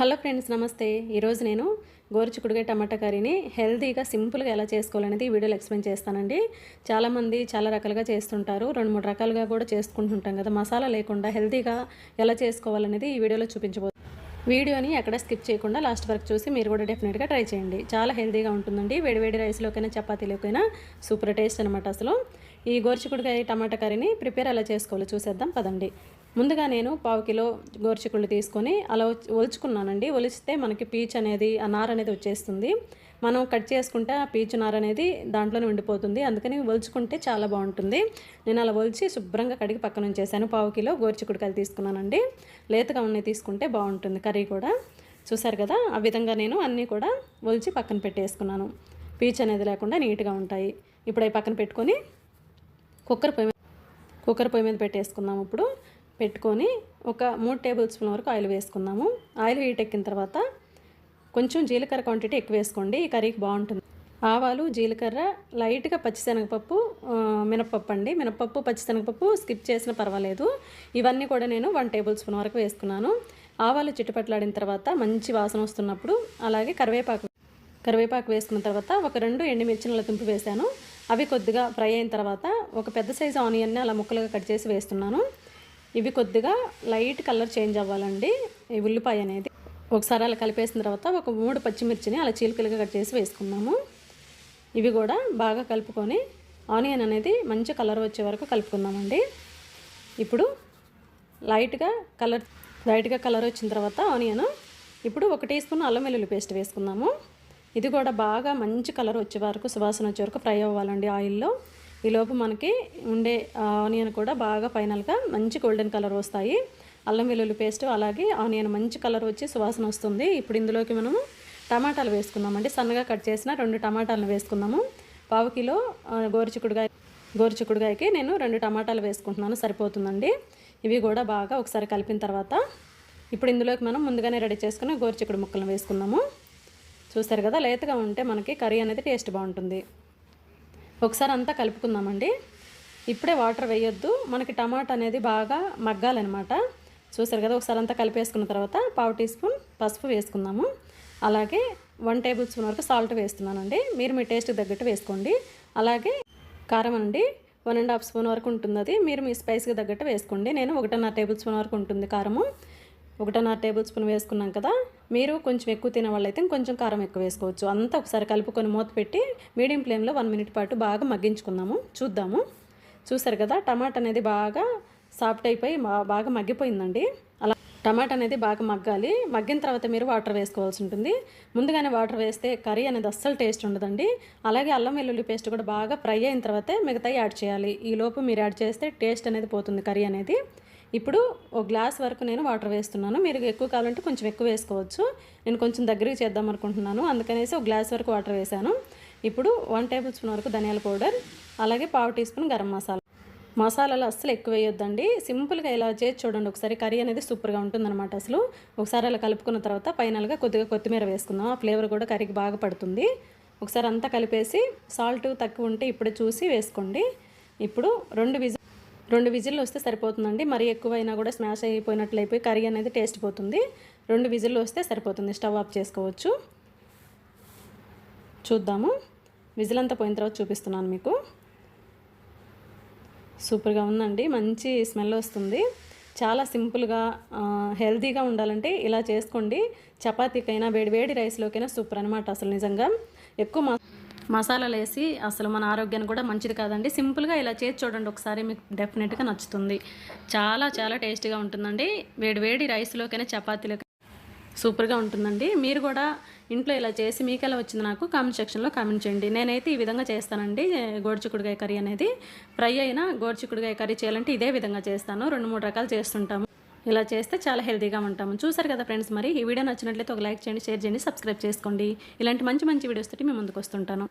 Hello friends నమస్తే. ఈరోజు నేను గోరుచిక్కుడుగా టమాటా కర్రీని హెల్తీగా సింపుల్గా ఎలా చేసుకోవాలనేది ఈ వీడియోలో ఎక్స్ప్లెయిన్ చేస్తానండి. చాలామంది చాలా రకాలుగా చేస్తుంటారు. రెండు మూడు రకాలుగా కూడా చేసుకుంటుంటాం కదా. మసాలా లేకుండా హెల్తీగా ఎలా చేసుకోవాలనేది ఈ వీడియోలో చూపించబోతుంది వీడియోని ఎక్కడ స్కిప్ చేయకుండా లాస్ట్ వరకు చూసి మీరు కూడా డెఫినెట్గా ట్రై చేయండి. చాలా హెల్తీగా ఉంటుందండి. వేడివేడి రైస్లోకైనా చపాతీలోకైనా సూపర్ టేస్ట్ అనమాట అసలు. ఈ గోరుచిక్కుడుకాయ టమాటా కర్రీని ప్రిపేర్ ఎలా చేసుకోవాలో చూసేద్దాం పదండి. ముందుగా నేను పావు కిలో గోరుచిక్కుళ్ళు తీసుకొని అలా ఒలుచుకున్నానండి. ఒలిస్తే మనకి పీచ్ అనేది ఆ నార అనేది వచ్చేస్తుంది. మనం కట్ చేసుకుంటే ఆ పీచు నార అనేది దాంట్లోనే ఉండిపోతుంది. అందుకని ఒలుచుకుంటే చాలా బాగుంటుంది. నేను అలా ఒలిచి శుభ్రంగా కడిగి పక్కన ఉంచేసాను పావు కిలో గోరుచిక్కుడుకాయలు తీసుకున్నానండి. లేతగా ఉన్నాయి తీసుకుంటే బాగుంటుంది కర్రీ కూడా. చూసారు కదా ఆ విధంగా నేను అన్నీ కూడా ఒలిచి పక్కన పెట్టేసుకున్నాను. పీచ్ అనేది లేకుండా నీట్గా ఉంటాయి. ఇప్పుడు అవి పక్కన పెట్టుకొని కుక్కర్ పొయ్యి కుక్కర్ పొయ్యి మీద పెట్టేసుకున్నాము ఇప్పుడు. పెట్టుకొని ఒక మూడు టేబుల్ స్పూన్ వరకు ఆయిల్ వేసుకుందాము ఆయిల్ హీట్ ఎక్కిన తర్వాత కొంచెం జీలకర్ర క్వాంటిటీ ఎక్కువ వేసుకోండి. ఈ కర్రీకి బాగుంటుంది. ఆవాలు జీలకర్ర లైట్గా పచ్చిశనగపప్పు మినపప్పు అండి. మినపప్పు పచ్చిశనగపప్పు స్కిప్ చేసినా పర్వాలేదు. ఇవన్నీ కూడా నేను వన్ టేబుల్ స్పూన్ వరకు వేసుకున్నాను. ఆవాలు చిట్టుపట్లాడిన తర్వాత మంచి వాసన వస్తున్నప్పుడు అలాగే కరివేపాకు కరివేపాకు వేసుకున్న తర్వాత ఒక రెండు ఎండుమిర్చినల తుంపు వేసాను అవి కొద్దిగా ఫ్రై అయిన తర్వాత ఒక పెద్ద సైజు ఆనియన్ని అలా ముక్కలుగా కట్ చేసి వేస్తున్నాను. ఇవి కొద్దిగా లైట్ కలర్ చేంజ్ అవ్వాలండి. ఈ ఉల్లిపాయ అనేది ఒకసారి అలా కలిపేసిన తర్వాత ఒక మూడు పచ్చిమిర్చిని అలా చీలికలుగా కట్ చేసి వేసుకున్నాము. ఇవి కూడా బాగా కలుపుకొని ఆనియన్ అనేది మంచి కలర్ వచ్చే వరకు కలుపుకున్నామండి ఇప్పుడు లైట్గా కలర్ లైట్గా కలర్ వచ్చిన తర్వాత ఆనియన్ ఇప్పుడు ఒక టీ స్పూన్ అల్లం వెల్లుల్లి పేస్ట్ వేసుకున్నాము ఇది కూడా బాగా మంచి కలర్ వచ్చే వరకు సువాసన వచ్చే వరకు ఫ్రై అవ్వాలండి ఆయిల్లో. ఈలోపు మనకి ఉండే ఆనియన్ కూడా బాగా ఫైనల్గా మంచి గోల్డెన్ కలర్ వస్తాయి. అల్లం వెల్లుల్లి పేస్ట్ అలాగే ఆనియన్ మంచి కలర్ వచ్చి సువాసన వస్తుంది. ఇప్పుడు ఇందులోకి మనము టమాటాలు వేసుకుందామండి. సన్నగా కట్ చేసిన రెండు టమాటాలను వేసుకుందాము. పావు కిలో గోరుచిక్కుడుగాయ గోరుచిక్కుడుగాయకి నేను రెండు టమాటాలు వేసుకుంటున్నాను. సరిపోతుందండి. ఇవి కూడా బాగా ఒకసారి కలిపిన తర్వాత ఇప్పుడు ఇందులోకి మనం ముందుగానే రెడీ చేసుకుని గోరుచిక్కుడు ముక్కలను వేసుకుందాము. చూస్తారు కదా లేతగా ఉంటే మనకి కర్రీ అనేది టేస్ట్ బాగుంటుంది. ఒకసారి అంతా కలుపుకుందామండి. ఇప్పుడే వాటర్ వేయొద్దు. మనకి టమాటా అనేది బాగా మగ్గాలన్నమాట. చూసారు కదా ఒకసారి అంతా కలిపేసుకున్న తర్వాత పావు టీ స్పూన్ పసుపు వేసుకుందాము. అలాగే వన్ టేబుల్ స్పూన్ వరకు సాల్ట్ వేస్తున్నానండి. మీరు మీ టేస్ట్కి తగ్గట్టు వేసుకోండి. అలాగే కారం అండి వన్ అండ్ హాఫ్ స్పూన్ వరకు ఉంటుంది మీరు మీ స్పైస్కి తగ్గట్టు వేసుకోండి. నేను ఒకటిన్నర టేబుల్ స్పూన్ వరకు ఉంటుంది కారము. ఒకటిన్నర టేబుల్ స్పూన్ వేసుకున్నాం కదా మీరు కొంచెం ఎక్కువ తినే వాళ్ళైతే కొంచెం కారం ఎక్కువ వేసుకోవచ్చు. అంతా ఒకసారి కలుపుకొని మూత పెట్టి మీడియం ఫ్లేమ్లో వన్ మినిట్ పాటు బాగా మగ్గించుకుందాము. చూద్దాము. చూసారు కదా టమాటా అనేది బాగా సాఫ్ట్ అయిపోయి బాగా మగ్గిపోయిందండి. అలా టమాటా అనేది బాగా మగ్గాలి. మగ్గిన తర్వాత మీరు వాటర్ వేసుకోవాల్సి ఉంటుంది. ముందుగానే వాటర్ వేస్తే కర్రీ అనేది అస్సలు టేస్ట్ ఉండదండి. అలాగే అల్లం వెల్లుల్లి పేస్ట్ కూడా బాగా ఫ్రై అయిన తర్వాతే మిగతాయి యాడ్ చేయాలి. ఈ లోపు మీరు యాడ్ చేస్తే టేస్ట్ అనేది పోతుంది కర్రీ అనేది. ఇప్పుడు ఒక గ్లాస్ వరకు నేను వాటర్ వేస్తున్నాను. మీరు ఎక్కువ కావాలంటే కొంచెం ఎక్కువ వేసుకోవచ్చు. నేను కొంచెం దగ్గరికి చేద్దాం అనుకుంటున్నాను. అందుకనేసి ఒక గ్లాస్ వరకు వాటర్ వేసాను ఇప్పుడు వన్ టేబుల్ స్పూన్ వరకు ధనియాల పౌడర్ అలాగే పావు టీ స్పూన్ గరం మసాలా. మసాలాలు అస్సలు ఎక్కువ వేయొద్దండి. సింపుల్గా ఇలా చేసి చూడండి. ఒకసారి కర్రీ అనేది సూపర్గా ఉంటుందన్నమాట అసలు. ఒకసారి అలా కలుపుకున్న తర్వాత ఫైనల్గా కొద్దిగా కొత్తిమీర వేసుకుందాం. ఆ ఫ్లేవర్ కూడా కర్రీకి బాగా పడుతుంది. ఒకసారి అంతా కలిపేసి సాల్ట్ తక్కువ ఉంటే ఇప్పుడే చూసి వేసుకోండి. ఇప్పుడు రెండు విజిల్ రెండు విజిల్లు వస్తే సరిపోతుందండి. మరీ ఎక్కువైనా కూడా స్మాష్ అయిపోయినట్లు అయిపోయి కర్రీ అనేది టేస్ట్ పోతుంది. రెండు విజిల్లు వస్తే సరిపోతుంది. స్టవ్ ఆఫ్ చేసుకోవచ్చు. చూద్దాము. విజిల్ అంతా పోయిన తర్వాత చూపిస్తున్నాను మీకు. సూపర్గా ఉందండి. మంచి స్మెల్ వస్తుంది. చాలా సింపుల్గా హెల్తీగా ఉండాలంటే ఇలా చేసుకోండి. చపాతీకైనా వేడి వేడి రైస్లోకైనా సూపర్ అనమాట అసలు నిజంగా. ఎక్కువ మసాలాలు వేసి అసలు మన ఆరోగ్యానికి కూడా మంచిది కాదండి. సింపుల్గా ఇలా చేసి చూడండి ఒకసారి మీకు డెఫినెట్గా నచ్చుతుంది. చాలా చాలా టేస్టీగా ఉంటుందండి. వేడి వేడి రైస్లోకైనా చపాతీలోకి సూపర్గా ఉంటుందండి. మీరు కూడా ఇంట్లో ఇలా చేసి మీకు ఎలా వచ్చింది నాకు కామెంట్ సెక్షన్లో కామెంట్ చేయండి. నేనైతే ఈ విధంగా చేస్తానండి గోడుచిక్కుడుగాయ కర్రీ అనేది. ఫ్రై అయినా గోడుచిక్కుడుగాయ కర్రీ చేయాలంటే ఇదే విధంగా చేస్తాను. రెండు మూడు రకాలు చేస్తుంటాము. ఇలా చేస్తే చాలా హెల్తీగా ఉంటాము. చూసారు కదా ఫ్రెండ్స్ మరి ఈ వీడియో నచ్చినట్లయితే ఒక లైక్ చేయండి షేర్ చేయండి సబ్స్క్రైబ్ చేసుకోండి. ఇలాంటి మంచి మంచి వీడియోస్ తోటి మేము ముందుకు వస్తుంటాను.